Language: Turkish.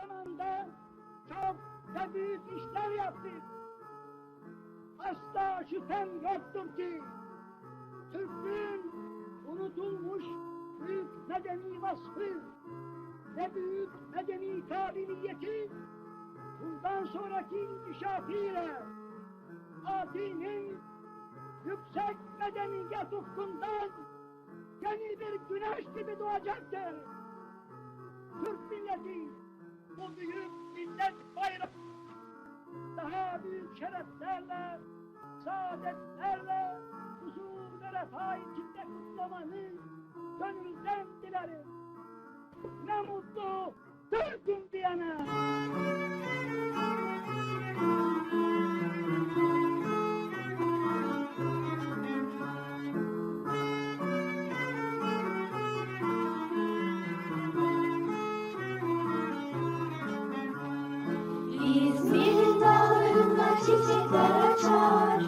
zamanda çok ve büyük işler yaptık. Asla şüphem yoktur ki Türklüğün unutulmuş büyük medeni vasfı ve büyük medeni kabiliyeti bundan sonraki inkişafıyla Adi'nin yüksek medeniyet ufkundan yeni bir güneş gibi doğacaktır. Türk milleti büyük millet bayrağı daha büyük şereflerle, saadetlerle, huzur ve refah içinde kutlamanı gönülden dilerim. Ne mutlu Türk'üm diyene. І зміни дали на тісі.